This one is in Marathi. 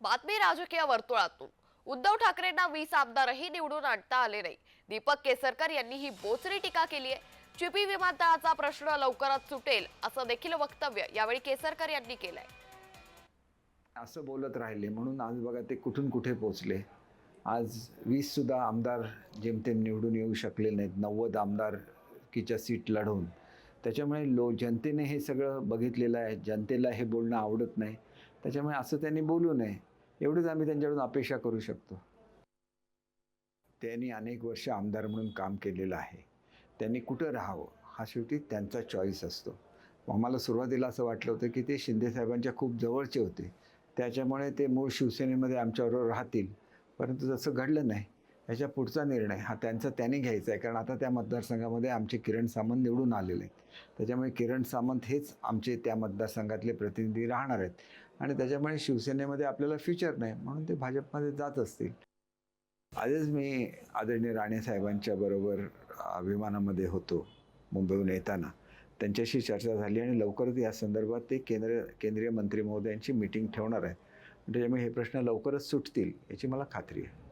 बातमी राजकीय वर्तुळातून. उद्धव ठाकरेंना वीस आमदारही निवडून आणता आले नाही. दीपक केसरकर यांनी ही बोचरी टीका केली आहे. चिपी विमानतळाचा प्रश्न लवकरच सुटेल असं देखील वक्तव्य यावेळी केसरकर यांनी केलंय. असं बोलत राहिले म्हणून आज बघा ते कुठून कुठे पोचले आज वीस सुद्धा आमदार जेमतेम निवडून येऊ शकले नाहीत. नव्वद आमदारकीच्या सीट लढवून. त्याच्यामुळे लो जनतेने हे सगळं बघितलेलं आहे. जनतेला हे बोलणं आवडत नाही. त्याच्यामुळे असं त्यांनी बोलू नये. एवढीच आम्ही त्यांच्याकडून अपेक्षा करू शकतो. त्यांनी अनेक वर्ष आमदार म्हणून काम केलेलं आहे. त्यांनी कुठं राहावं हा शेवटी त्यांचा चॉईस असतो. आम्हाला सुरुवातीला असं वाटलं होतं की ते शिंदेसाहेबांच्या खूप जवळचे होते. त्याच्यामुळे ते मूळ शिवसेनेमध्ये आमच्याबरोबर राहतील. परंतु जसं घडलं नाही. ह्याच्या पुढचा निर्णय हा त्यांचा त्याने घ्यायचा आहे. कारण आता त्या मतदारसंघामध्ये आमचे किरण सामंत निवडून आलेले आहेत. त्याच्यामुळे किरण सामंत हेच आमचे त्या मतदारसंघातले प्रतिनिधी राहणार आहेत. आणि त्याच्यामुळे शिवसेनेमध्ये आपल्याला फ्युचर नाही म्हणून ते भाजपमध्ये जात असतील. आजच मी आदरणीय राणेसाहेबांच्या बरोबर विमानामध्ये होतो मुंबईहून येताना. त्यांच्याशी चर्चा झाली आणि लवकरच या संदर्भात ते केंद्र केंद्रीय मंत्री महोदयांची मिटिंग ठेवणार आहेत. त्याच्यामुळे हे प्रश्न लवकरच सुटतील याची मला खात्री आहे.